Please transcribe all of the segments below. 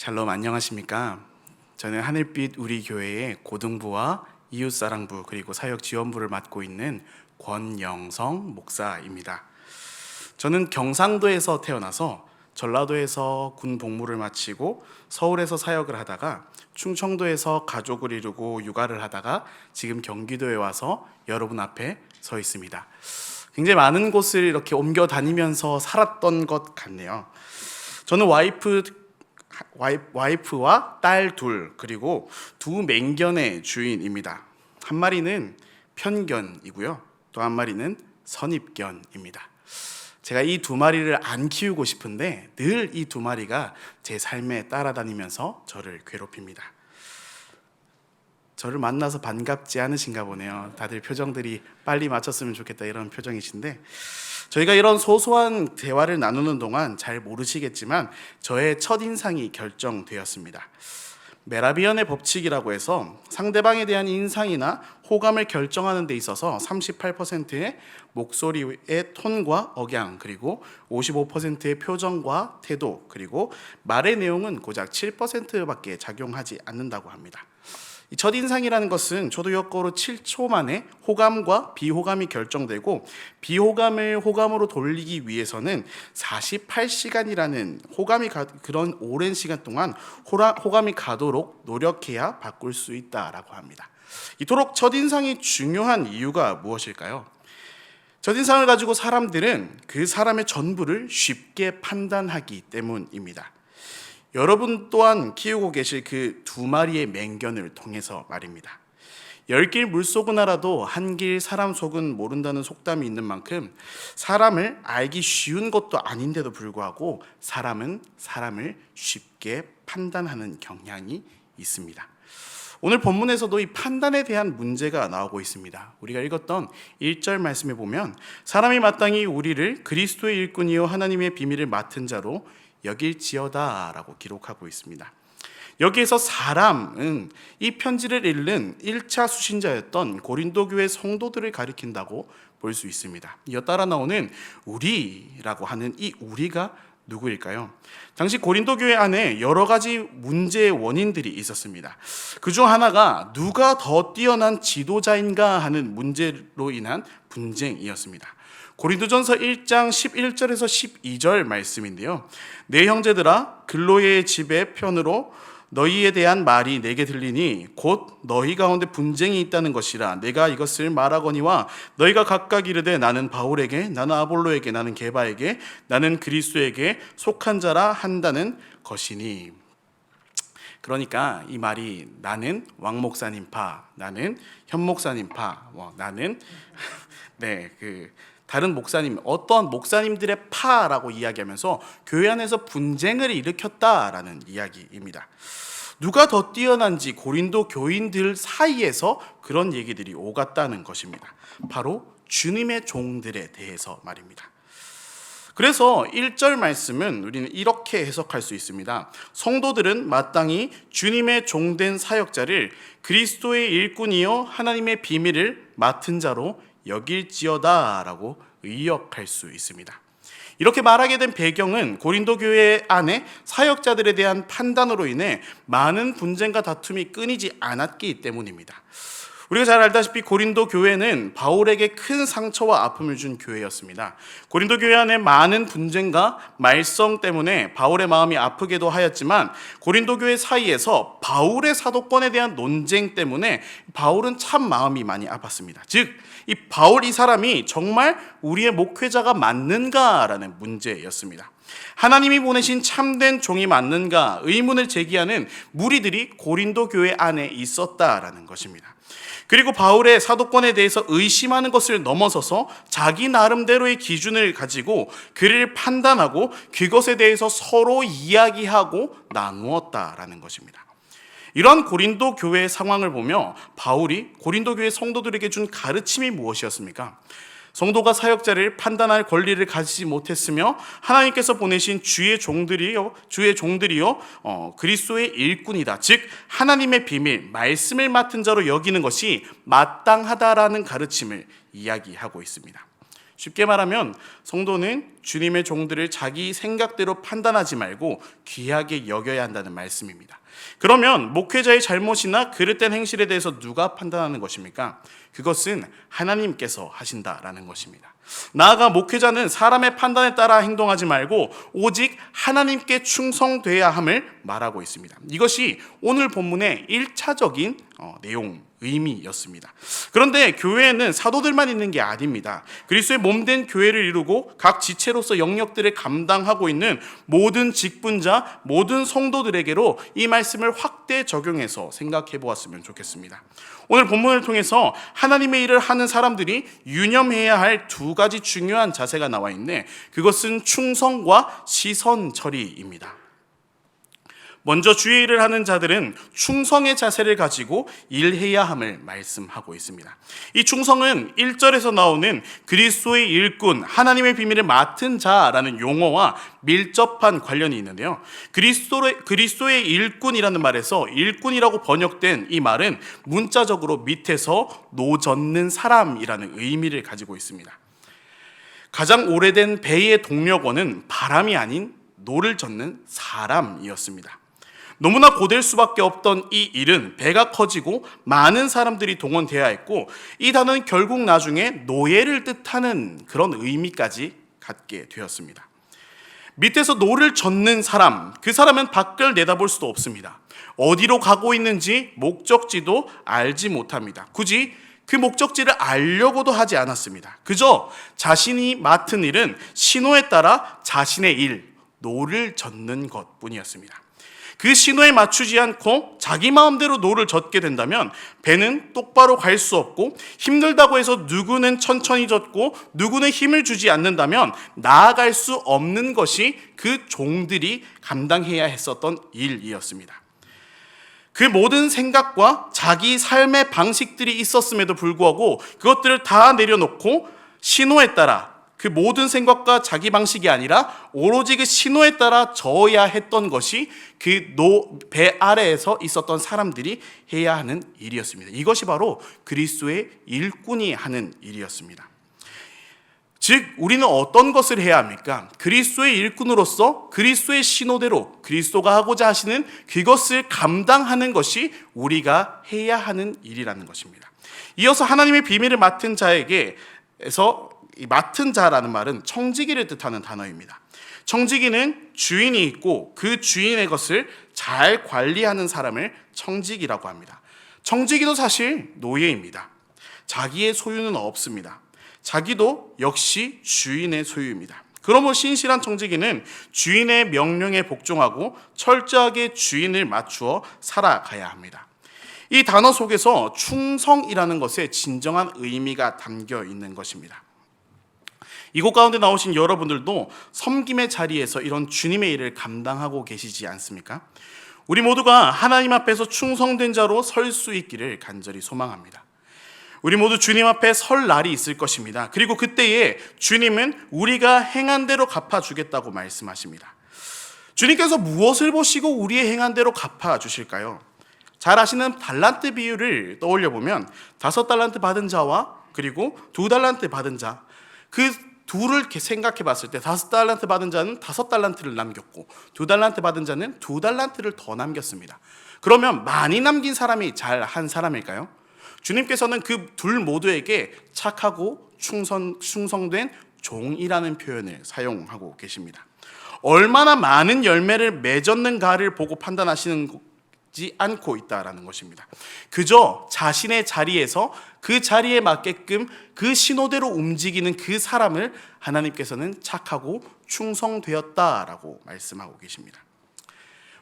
샬롬 안녕하십니까? 저는 하늘빛 우리 교회의 고등부와 이웃사랑부 그리고 사역 지원부를 맡고 있는 권영성 목사입니다. 저는 경상도에서 태어나서 전라도에서 군 복무를 마치고 서울에서 사역을 하다가 충청도에서 가족을 이루고 육아를 하다가 지금 경기도에 와서 여러분 앞에 서 있습니다. 굉장히 많은 곳을 이렇게 옮겨 다니면서 살았던 것 같네요. 저는 와이프 와이프, 와이프와 딸 둘 그리고 두 맹견의 주인입니다. 한 마리는 편견이고요. 또 한 마리는 선입견입니다. 제가 이 두 마리를 안 키우고 싶은데 늘 이 두 마리가 제 삶에 따라다니면서 저를 괴롭힙니다. 저를 만나서 반갑지 않으신가 보네요. 다들 표정들이 빨리 맞췄으면 좋겠다 이런 표정이신데 저희가 이런 소소한 대화를 나누는 동안 잘 모르시겠지만 저의 첫 인상이 결정되었습니다. 메라비언의 법칙이라고 해서 상대방에 대한 인상이나 호감을 결정하는 데 있어서 38%의 목소리의 톤과 억양 그리고 55%의 표정과 태도 그리고 말의 내용은 고작 7%밖에 작용하지 않는다고 합니다. 이 첫인상이라는 것은 초도역거로 7초 만에 호감과 비호감이 결정되고 비호감을 호감으로 돌리기 위해서는 48시간이라는 호감이 가, 그런 오랜 시간 동안 호라, 호감이 가도록 노력해야 바꿀 수 있다라고 합니다. 이토록 첫인상이 중요한 이유가 무엇일까요? 첫인상을 가지고 사람들은 그 사람의 전부를 쉽게 판단하기 때문입니다. 여러분 또한 키우고 계실 그 두 마리의 맹견을 통해서 말입니다. 열길 물속은 알아도 한 길 사람 속은 모른다는 속담이 있는 만큼 사람을 알기 쉬운 것도 아닌데도 불구하고 사람은 사람을 쉽게 판단하는 경향이 있습니다. 오늘 본문에서도 이 판단에 대한 문제가 나오고 있습니다. 우리가 읽었던 1절 말씀에 보면 사람이 마땅히 우리를 그리스도의 일꾼이요 하나님의 비밀을 맡은 자로 여길지어다라고 기록하고 있습니다. 여기에서 사람은 이 편지를 읽는 1차 수신자였던 고린도 교회 성도들을 가리킨다고 볼 수 있습니다. 이어 따라 나오는 우리라고 하는 이 우리가 누구일까요? 당시 고린도 교회 안에 여러 가지 문제의 원인들이 있었습니다. 그 중 하나가 누가 더 뛰어난 지도자인가 하는 문제로 인한 분쟁이었습니다. 고린도전서 1장 11절에서 12절 말씀인데요. 내 형제들아 글로의 집의 편으로 너희에 대한 말이 내게 들리니 곧 너희 가운데 분쟁이 있다는 것이라 내가 이것을 말하거니와 너희가 각각 이르되 나는 바울에게 나는 아볼로에게 나는 게바에게 나는 그리스도에게 속한 자라 한다는 것이니 그러니까 이 말이 나는 왕 목사님 파 나는 현 목사님 파 뭐, 나는 네그 다른 목사님, 어떠한 목사님들의 파라고 이야기하면서 교회 안에서 분쟁을 일으켰다라는 이야기입니다. 누가 더 뛰어난지 고린도 교인들 사이에서 그런 얘기들이 오갔다는 것입니다. 바로 주님의 종들에 대해서 말입니다. 그래서 1절 말씀은 우리는 이렇게 해석할 수 있습니다. 성도들은 마땅히 주님의 종된 사역자를 그리스도의 일꾼이요 하나님의 비밀을 맡은 자로 여길지어다라고 의역할 수 있습니다. 이렇게 말하게 된 배경은 고린도 교회 안에 사역자들에 대한 판단으로 인해 많은 분쟁과 다툼이 끊이지 않았기 때문입니다. 우리가 잘 알다시피 고린도 교회는 바울에게 큰 상처와 아픔을 준 교회였습니다. 고린도 교회 안에 많은 분쟁과 말썽 때문에 바울의 마음이 아프게도 하였지만 고린도 교회 사이에서 바울의 사도권에 대한 논쟁 때문에 바울은 참 마음이 많이 아팠습니다. 즉, 이 바울 이 사람이 정말 우리의 목회자가 맞는가라는 문제였습니다. 하나님이 보내신 참된 종이 맞는가 의문을 제기하는 무리들이 고린도 교회 안에 있었다라는 것입니다. 그리고 바울의 사도권에 대해서 의심하는 것을 넘어서서 자기 나름대로의 기준을 가지고 그를 판단하고 그것에 대해서 서로 이야기하고 나누었다라는 것입니다. 이런 고린도 교회의 상황을 보며 바울이 고린도 교회 성도들에게 준 가르침이 무엇이었습니까? 성도가 사역자를 판단할 권리를 가지지 못했으며 하나님께서 보내신 주의 종들이요 주의 종들이요 어, 그리스도의 일꾼이다 즉 하나님의 비밀 말씀을 맡은 자로 여기는 것이 마땅하다라는 가르침을 이야기하고 있습니다. 쉽게 말하면 성도는 주님의 종들을 자기 생각대로 판단하지 말고 귀하게 여겨야 한다는 말씀입니다. 그러면 목회자의 잘못이나 그릇된 행실에 대해서 누가 판단하는 것입니까? 그것은 하나님께서 하신다라는 것입니다. 나아가 목회자는 사람의 판단에 따라 행동하지 말고 오직 하나님께 충성돼야 함을 말하고 있습니다. 이것이 오늘 본문의 1차적인 어, 내용 의미였습니다. 그런데 교회에는 사도들만 있는 게 아닙니다. 그리스도의 몸된 교회를 이루고 각 지체로서 영역들을 감당하고 있는 모든 직분자, 모든 성도들에게로 이 말씀을 확대 적용해서 생각해 보았으면 좋겠습니다. 오늘 본문을 통해서 하나님의 일을 하는 사람들이 유념해야 할 두 가지 중요한 자세가 나와 있네. 그것은 충성과 시선 처리입니다. 먼저 주의 일을 하는 자들은 충성의 자세를 가지고 일해야 함을 말씀하고 있습니다. 이 충성은 1절에서 나오는 그리스도의 일꾼, 하나님의 비밀을 맡은 자라는 용어와 밀접한 관련이 있는데요. 그리스도의, 그리스도의 일꾼이라는 말에서 일꾼이라고 번역된 이 말은 문자적으로 밑에서 노젓는 사람이라는 의미를 가지고 있습니다. 가장 오래된 배의 동력어는 바람이 아닌 노를 젓는 사람이었습니다. 너무나 고될 수밖에 없던 이 일은 배가 커지고 많은 사람들이 동원되어야 했고 이 단어는 결국 나중에 노예를 뜻하는 그런 의미까지 갖게 되었습니다. 밑에서 노를 젓는 사람, 그 사람은 밖을 내다볼 수도 없습니다. 어디로 가고 있는지 목적지도 알지 못합니다. 굳이 그 목적지를 알려고도 하지 않았습니다. 그저 자신이 맡은 일은 신호에 따라 자신의 일, 노를 젓는 것 뿐이었습니다. 그 신호에 맞추지 않고 자기 마음대로 노를 젓게 된다면 배는 똑바로 갈 수 없고 힘들다고 해서 누구는 천천히 젓고 누구는 힘을 주지 않는다면 나아갈 수 없는 것이 그 종들이 감당해야 했었던 일이었습니다. 그 모든 생각과 자기 삶의 방식들이 있었음에도 불구하고 그것들을 다 내려놓고 신호에 따라 그 모든 생각과 자기 방식이 아니라 오로지 그 신호에 따라 져야 했던 것이 그 노 배 아래에서 있었던 사람들이 해야 하는 일이었습니다. 이것이 바로 그리스도의 일꾼이 하는 일이었습니다. 즉 우리는 어떤 것을 해야 합니까? 그리스도의 일꾼으로서 그리스도의 신호대로 그리스도가 하고자 하시는 그것을 감당하는 것이 우리가 해야 하는 일이라는 것입니다. 이어서 하나님의 비밀을 맡은 자에게에서 이 맡은 자라는 말은 청지기를 뜻하는 단어입니다. 청지기는 주인이 있고 그 주인의 것을 잘 관리하는 사람을 청지기라고 합니다. 청지기도 사실 노예입니다. 자기의 소유는 없습니다. 자기도 역시 주인의 소유입니다. 그러므로 신실한 청지기는 주인의 명령에 복종하고 철저하게 주인을 맞추어 살아가야 합니다. 이 단어 속에서 충성이라는 것에 진정한 의미가 담겨 있는 것입니다. 이곳 가운데 나오신 여러분들도 섬김의 자리에서 이런 주님의 일을 감당하고 계시지 않습니까? 우리 모두가 하나님 앞에서 충성된 자로 설 수 있기를 간절히 소망합니다. 우리 모두 주님 앞에 설 날이 있을 것입니다. 그리고 그때에 주님은 우리가 행한 대로 갚아주겠다고 말씀하십니다. 주님께서 무엇을 보시고 우리의 행한 대로 갚아주실까요? 잘 아시는 달란트 비유를 떠올려 보면 다섯 달란트 받은 자와 그리고 두 달란트 받은 자, 그 둘을 생각해 봤을 때 다섯 달란트 받은 자는 다섯 달란트를 남겼고 두 달란트 받은 자는 두 달란트를 더 남겼습니다. 그러면 많이 남긴 사람이 잘 한 사람일까요? 주님께서는 그 둘 모두에게 착하고 충성, 충성된 종이라는 표현을 사용하고 계십니다. 얼마나 많은 열매를 맺었는가를 보고 판단하시는 지 않고 있다라는 것입니다. 그저 자신의 자리에서 그 자리에 맞게끔 그 신호대로 움직이는 그 사람을 하나님께서는 착하고 충성되었다라고 말씀하고 계십니다.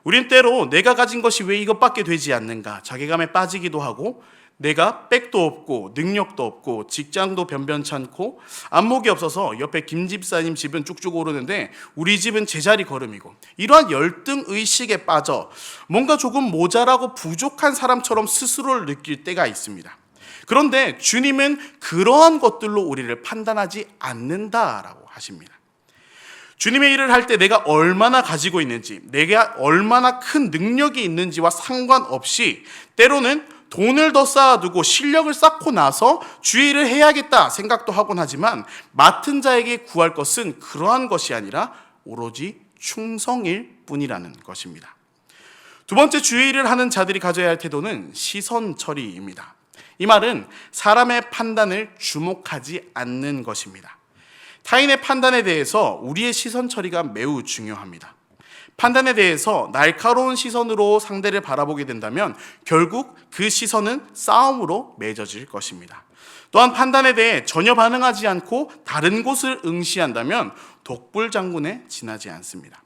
우린 때로 내가 가진 것이 왜 이것밖에 되지 않는가 자괴감에 빠지기도 하고 내가 백도 없고 능력도 없고 직장도 변변찮고 안목이 없어서 옆에 김 집사님 집은 쭉쭉 오르는데 우리 집은 제자리 걸음이고 이러한 열등 의식에 빠져 뭔가 조금 모자라고 부족한 사람처럼 스스로를 느낄 때가 있습니다. 그런데 주님은 그러한 것들로 우리를 판단하지 않는다라고 하십니다. 주님의 일을 할 때 내가 얼마나 가지고 있는지, 내가 얼마나 큰 능력이 있는지와 상관없이 때로는 돈을 더 쌓아두고 실력을 쌓고 나서 주의 일을 해야겠다 생각도 하곤 하지만 맡은 자에게 구할 것은 그러한 것이 아니라 오로지 충성일 뿐이라는 것입니다. 두 번째 주의 일을 하는 자들이 가져야 할 태도는 시선 처리입니다. 이 말은 사람의 판단을 주목하지 않는 것입니다. 타인의 판단에 대해서 우리의 시선 처리가 매우 중요합니다. 판단에 대해서 날카로운 시선으로 상대를 바라보게 된다면 결국 그 시선은 싸움으로 맺어질 것입니다. 또한 판단에 대해 전혀 반응하지 않고 다른 곳을 응시한다면 독불 장군에 지나지 않습니다.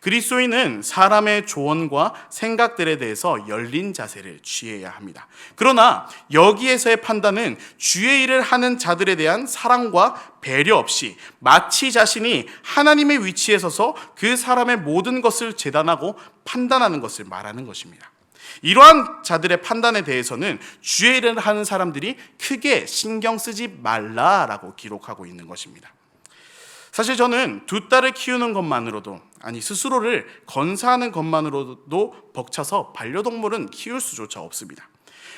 그리스도인은 사람의 조언과 생각들에 대해서 열린 자세를 취해야 합니다. 그러나 여기에서의 판단은 주의 일을 하는 자들에 대한 사랑과 배려 없이 마치 자신이 하나님의 위치에 서서 그 사람의 모든 것을 재단하고 판단하는 것을 말하는 것입니다. 이러한 자들의 판단에 대해서는 주의 일을 하는 사람들이 크게 신경 쓰지 말라라고 기록하고 있는 것입니다. 사실 저는 두 딸을 키우는 것만으로도 아니 스스로를 건사하는 것만으로도 벅차서 반려동물은 키울 수조차 없습니다.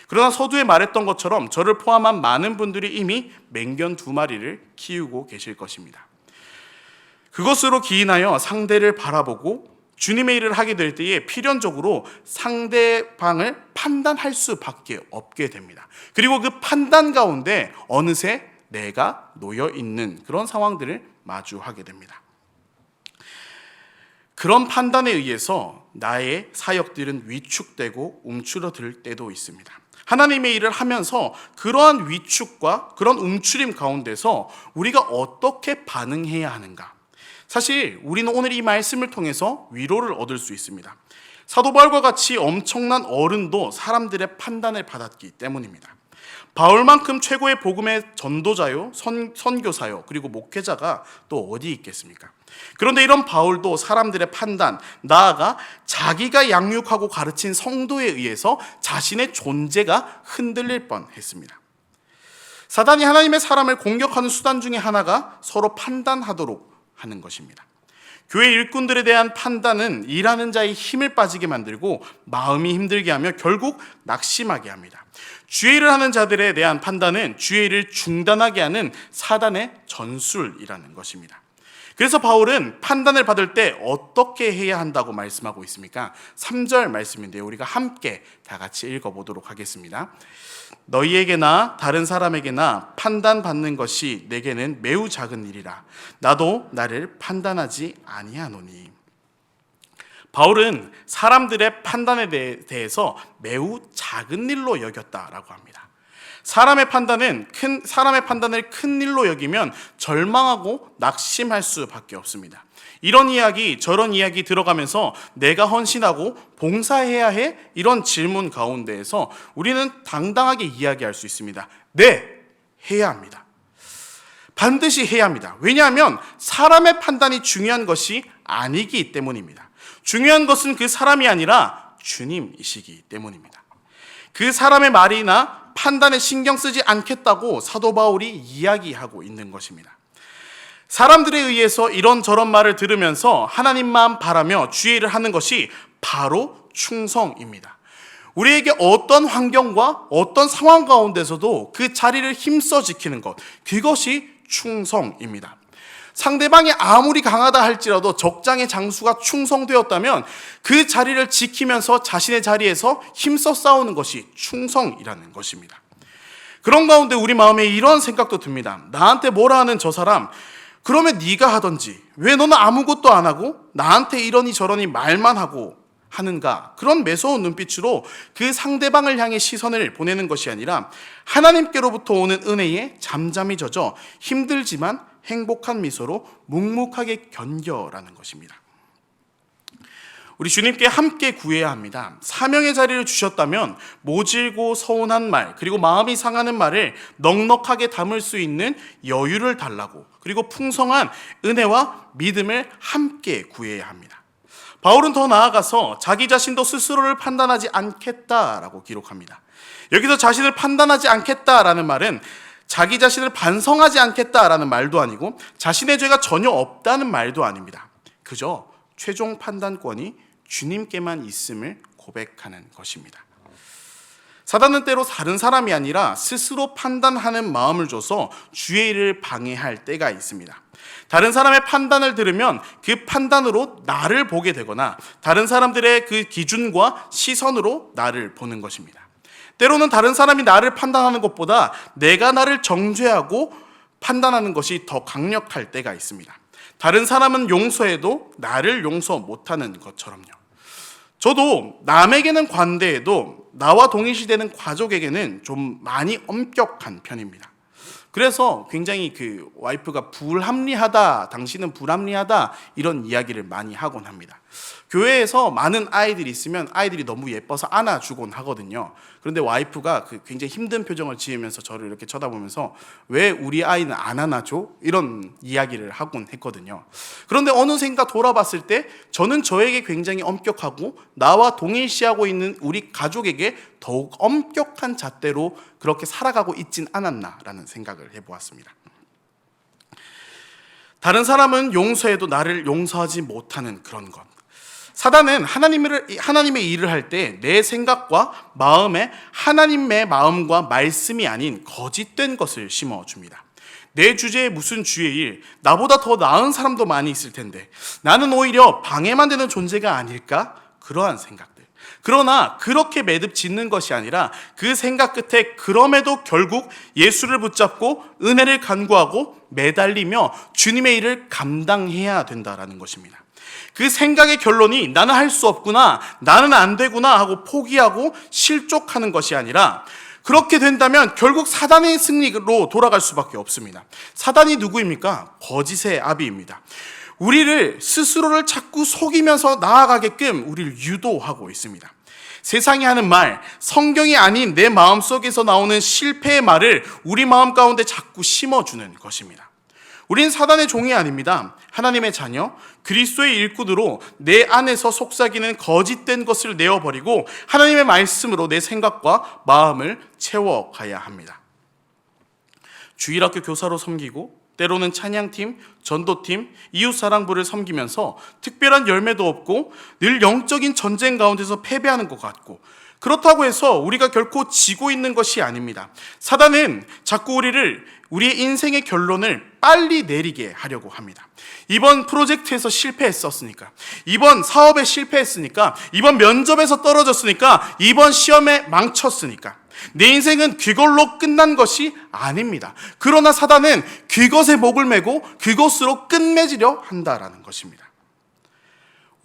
그러나 서두에 말했던 것처럼 저를 포함한 많은 분들이 이미 맹견 두 마리를 키우고 계실 것입니다. 그것으로 기인하여 상대를 바라보고 주님의 일을 하게 될 때에 필연적으로 상대방을 판단할 수밖에 없게 됩니다. 그리고 그 판단 가운데 어느새 내가 놓여 있는 그런 상황들을 마주하게 됩니다. 그런 판단에 의해서 나의 사역들은 위축되고 움츠러들 때도 있습니다. 하나님의 일을 하면서 그러한 위축과 그런 움츠림 가운데서 우리가 어떻게 반응해야 하는가? 사실 우리는 오늘 이 말씀을 통해서 위로를 얻을 수 있습니다. 사도 바울과 같이 엄청난 어른도 사람들의 판단을 받았기 때문입니다. 바울만큼 최고의 복음의 전도자요, 선, 선교사요, 그리고 목회자가 또 어디 있겠습니까? 그런데 이런 바울도 사람들의 판단, 나아가 자기가 양육하고 가르친 성도에 의해서 자신의 존재가 흔들릴 뻔 했습니다. 사단이 하나님의 사람을 공격하는 수단 중에 하나가 서로 판단하도록 하는 것입니다. 교회 일꾼들에 대한 판단은 일하는 자의 힘을 빠지게 만들고 마음이 힘들게 하며 결국 낙심하게 합니다. 일을 하는 자들에 대한 판단은 일을 중단하게 하는 사단의 전술이라는 것입니다. 그래서 바울은 판단을 받을 때 어떻게 해야 한다고 말씀하고 있습니까? 3절 말씀인데요. 우리가 함께 다 같이 읽어보도록 하겠습니다. 너희에게나 다른 사람에게나 판단받는 것이 내게는 매우 작은 일이라. 나도 나를 판단하지 아니하노니. 바울은 사람들의 판단에 대해서 매우 작은 일로 여겼다라고 합니다. 사람의 판단은 큰 사람의 판단을 큰 일로 여기면 절망하고 낙심할 수밖에 없습니다. 이런 이야기, 저런 이야기 들어가면서 내가 헌신하고 봉사해야 해? 이런 질문 가운데에서 우리는 당당하게 이야기할 수 있습니다. 네, 해야 합니다. 반드시 해야 합니다. 왜냐하면 사람의 판단이 중요한 것이 아니기 때문입니다. 중요한 것은 그 사람이 아니라 주님이시기 때문입니다. 그 사람의 말이나 판단에 신경 쓰지 않겠다고 사도 바울이 이야기하고 있는 것입니다. 사람들에 의해서 이런저런 말을 들으면서 하나님만 바라며 주의 일을 하는 것이 바로 충성입니다. 우리에게 어떤 환경과 어떤 상황 가운데서도 그 자리를 힘써 지키는 것, 그것이 충성입니다. 상대방이 아무리 강하다 할지라도 적장의 장수가 충성되었다면 그 자리를 지키면서 자신의 자리에서 힘써 싸우는 것이 충성이라는 것입니다. 그런 가운데 우리 마음에 이런 생각도 듭니다. 나한테 뭐라 하는 저 사람, 그러면 네가 하던지 왜 너는 아무것도 안 하고 나한테 이러니 저러니 말만 하고 하는가 그런 매서운 눈빛으로 그 상대방을 향해 시선을 보내는 것이 아니라 하나님께로부터 오는 은혜에 잠잠히 젖어 힘들지만 행복한 미소로 묵묵하게 견뎌라는 것입니다. 우리 주님께 함께 구해야 합니다. 사명의 자리를 주셨다면 모질고 서운한 말, 그리고 마음이 상하는 말을 넉넉하게 담을 수 있는 여유를 달라고, 그리고 풍성한 은혜와 믿음을 함께 구해야 합니다. 바울은 더 나아가서 자기 자신도 스스로를 판단하지 않겠다라고 기록합니다. 여기서 자신을 판단하지 않겠다라는 말은 자기 자신을 반성하지 않겠다라는 말도 아니고 자신의 죄가 전혀 없다는 말도 아닙니다. 그저 최종 판단권이 주님께만 있음을 고백하는 것입니다. 사단은 때로 다른 사람이 아니라 스스로 판단하는 마음을 줘서 주의 일을 방해할 때가 있습니다. 다른 사람의 판단을 들으면 그 판단으로 나를 보게 되거나 다른 사람들의 그 기준과 시선으로 나를 보는 것입니다. 때로는 다른 사람이 나를 판단하는 것보다 내가 나를 정죄하고 판단하는 것이 더 강력할 때가 있습니다. 다른 사람은 용서해도 나를 용서 못하는 것처럼요. 저도 남에게는 관대해도 나와 동일시되는 가족에게는 좀 많이 엄격한 편입니다. 그래서 굉장히 그 와이프가 불합리하다, 당신은 불합리하다 이런 이야기를 많이 하곤 합니다. 교회에서 많은 아이들이 있으면 아이들이 너무 예뻐서 안아주곤 하거든요. 그런데 와이프가 그 굉장히 힘든 표정을 지으면서 저를 이렇게 쳐다보면서 왜 우리 아이는 안 안아줘? 이런 이야기를 하곤 했거든요. 그런데 어느샌가 돌아봤을 때 저는 저에게 굉장히 엄격하고 나와 동일시하고 있는 우리 가족에게 더욱 엄격한 잣대로 그렇게 살아가고 있진 않았나라는 생각을 해보았습니다. 다른 사람은 용서해도 나를 용서하지 못하는 그런 것. 사단은 하나님을, 하나님의 일을 할 때 내 생각과 마음에 하나님의 마음과 말씀이 아닌 거짓된 것을 심어줍니다. 내 주제에 무슨 주의 일, 나보다 더 나은 사람도 많이 있을 텐데 나는 오히려 방해만 되는 존재가 아닐까? 그러한 생각들. 그러나 그렇게 매듭 짓는 것이 아니라 그 생각 끝에 그럼에도 결국 예수를 붙잡고 은혜를 간구하고 매달리며 주님의 일을 감당해야 된다라는 것입니다. 그 생각의 결론이 나는 할 수 없구나, 나는 안 되구나 하고 포기하고 실족하는 것이 아니라 그렇게 된다면 결국 사단의 승리로 돌아갈 수밖에 없습니다. 사단이 누구입니까? 거짓의 아비입니다. 우리를 스스로를 자꾸 속이면서 나아가게끔 우리를 유도하고 있습니다. 세상이 하는 말, 성경이 아닌 내 마음 속에서 나오는 실패의 말을 우리 마음 가운데 자꾸 심어주는 것입니다. 우린 사단의 종이 아닙니다. 하나님의 자녀, 그리스도의 일꾼으로 내 안에서 속삭이는 거짓된 것을 내어버리고 하나님의 말씀으로 내 생각과 마음을 채워가야 합니다. 주일학교 교사로 섬기고 때로는 찬양팀, 전도팀, 이웃사랑부를 섬기면서 특별한 열매도 없고 늘 영적인 전쟁 가운데서 패배하는 것 같고 그렇다고 해서 우리가 결코 지고 있는 것이 아닙니다. 사단은 자꾸 우리를 우리의 인생의 결론을 빨리 내리게 하려고 합니다. 이번 프로젝트에서 실패했었으니까, 이번 사업에 실패했으니까, 이번 면접에서 떨어졌으니까, 이번 시험에 망쳤으니까, 내 인생은 그걸로 끝난 것이 아닙니다. 그러나 사단은 그것에 목을 메고 그것으로 끝맺으려 한다라는 것입니다.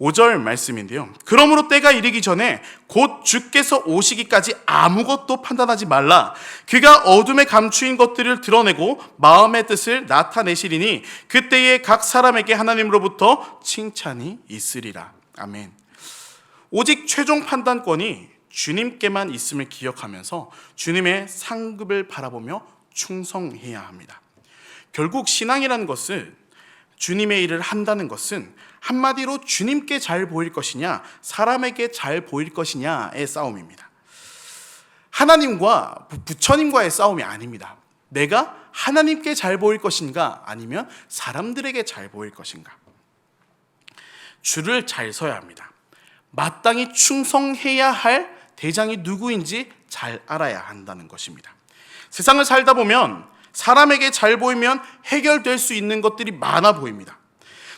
5절 말씀인데요. 그러므로 때가 이르기 전에 곧 주께서 오시기까지 아무것도 판단하지 말라. 그가 어둠에 감추인 것들을 드러내고 마음의 뜻을 나타내시리니 그때에 각 사람에게 하나님으로부터 칭찬이 있으리라. 아멘. 오직 최종 판단권이 주님께만 있음을 기억하면서 주님의 상급을 바라보며 충성해야 합니다. 결국 신앙이라는 것은 주님의 일을 한다는 것은 한마디로 주님께 잘 보일 것이냐, 사람에게 잘 보일 것이냐의 싸움입니다. 하나님과 부처님과의 싸움이 아닙니다. 내가 하나님께 잘 보일 것인가, 아니면 사람들에게 잘 보일 것인가. 줄을 잘 서야 합니다. 마땅히 충성해야 할 대장이 누구인지 잘 알아야 한다는 것입니다. 세상을 살다 보면 사람에게 잘 보이면 해결될 수 있는 것들이 많아 보입니다.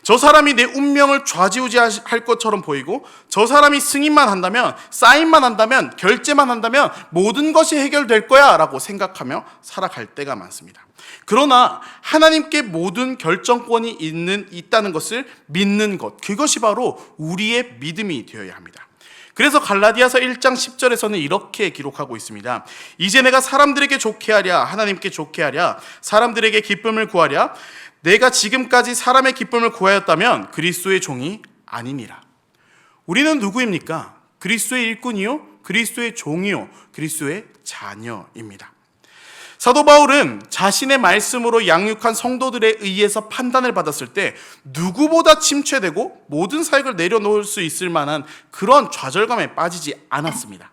저 사람이 내 운명을 좌지우지할 것처럼 보이고 저 사람이 승인만 한다면 사인만 한다면 결제만 한다면 모든 것이 해결될 거야 라고 생각하며 살아갈 때가 많습니다. 그러나 하나님께 모든 결정권이 있는 있다는 것을 믿는 것 그것이 바로 우리의 믿음이 되어야 합니다. 그래서 갈라디아서 1장 10절에서는 이렇게 기록하고 있습니다. 이제 내가 사람들에게 좋게 하랴 하나님께 좋게 하랴 사람들에게 기쁨을 구하랴 내가 지금까지 사람의 기쁨을 구하였다면 그리스도의 종이 아니니라. 우리는 누구입니까? 그리스도의 일꾼이요, 그리스도의 종이요, 그리스도의 자녀입니다. 사도 바울은 자신의 말씀으로 양육한 성도들에 의해서 판단을 받았을 때 누구보다 침체되고 모든 사역을 내려놓을 수 있을 만한 그런 좌절감에 빠지지 않았습니다.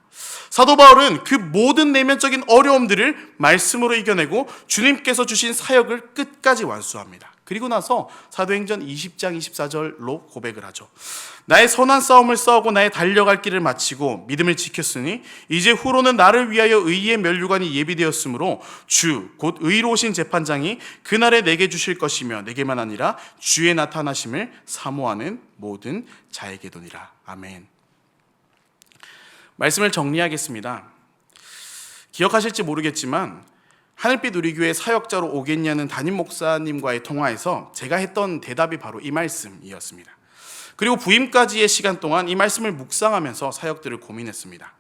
사도 바울은 그 모든 내면적인 어려움들을 말씀으로 이겨내고 주님께서 주신 사역을 끝까지 완수합니다. 그리고 나서 사도행전 20장 24절로 고백을 하죠. 나의 선한 싸움을 싸우고 나의 달려갈 길을 마치고 믿음을 지켰으니 이제 후로는 나를 위하여 의의 면류관이 예비되었으므로 주 곧 의로우신 재판장이 그날에 내게 주실 것이며 내게만 아니라 주의 나타나심을 사모하는 모든 자에게도니라. 아멘. 말씀을 정리하겠습니다. 기억하실지 모르겠지만 하늘빛 우리 교회 사역자로 오겠냐는 담임 목사님과의 통화에서 제가 했던 대답이 바로 이 말씀이었습니다. 그리고 부임까지의 시간 동안 이 말씀을 묵상하면서 사역들을 고민했습니다.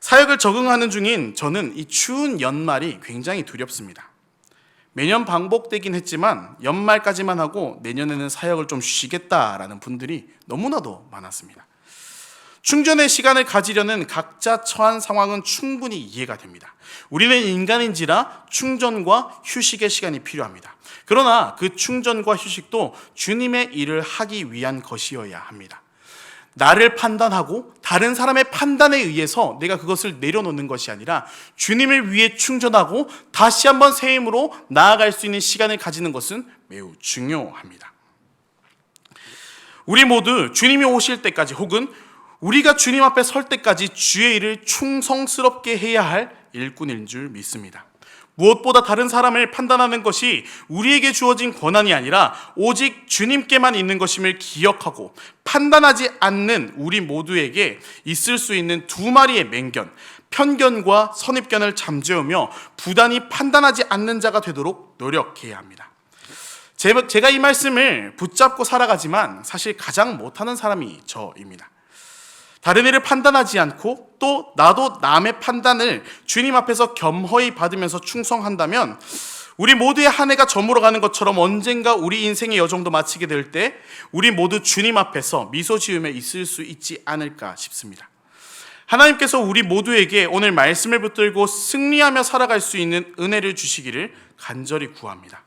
사역을 적응하는 중인 저는 이 추운 연말이 굉장히 두렵습니다. 매년 반복되긴 했지만 연말까지만 하고 내년에는 사역을 좀 쉬겠다라는 분들이 너무나도 많았습니다. 충전의 시간을 가지려는 각자 처한 상황은 충분히 이해가 됩니다. 우리는 인간인지라 충전과 휴식의 시간이 필요합니다. 그러나 그 충전과 휴식도 주님의 일을 하기 위한 것이어야 합니다. 나를 판단하고 다른 사람의 판단에 의해서 내가 그것을 내려놓는 것이 아니라 주님을 위해 충전하고 다시 한번 새 힘으로 나아갈 수 있는 시간을 가지는 것은 매우 중요합니다. 우리 모두 주님이 오실 때까지 혹은 우리가 주님 앞에 설 때까지 주의 일을 충성스럽게 해야 할 일꾼인 줄 믿습니다. 무엇보다 다른 사람을 판단하는 것이 우리에게 주어진 권한이 아니라 오직 주님께만 있는 것임을 기억하고 판단하지 않는 우리 모두에게 있을 수 있는 두 마리의 맹견, 편견과 선입견을 잠재우며 부단히 판단하지 않는 자가 되도록 노력해야 합니다. 제- 제가 이 말씀을 붙잡고 살아가지만 사실 가장 못하는 사람이 저입니다. 다른 이를 판단하지 않고 또 나도 남의 판단을 주님 앞에서 겸허히 받으면서 충성한다면 우리 모두의 한 해가 저물어가는 것처럼 언젠가 우리 인생의 여정도 마치게 될 때 우리 모두 주님 앞에서 미소 지으며 있을 수 있지 않을까 싶습니다. 하나님께서 우리 모두에게 오늘 말씀을 붙들고 승리하며 살아갈 수 있는 은혜를 주시기를 간절히 구합니다.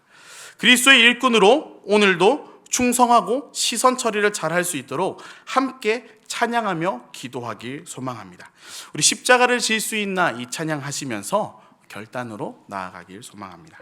그리스도의 일꾼으로 오늘도 충성하고 시선 처리를 잘 할 수 있도록 함께 찬양하며 기도하길 소망합니다. 우리 십자가를 질 수 있나 이 찬양하시면서 결단으로 나아가길 소망합니다.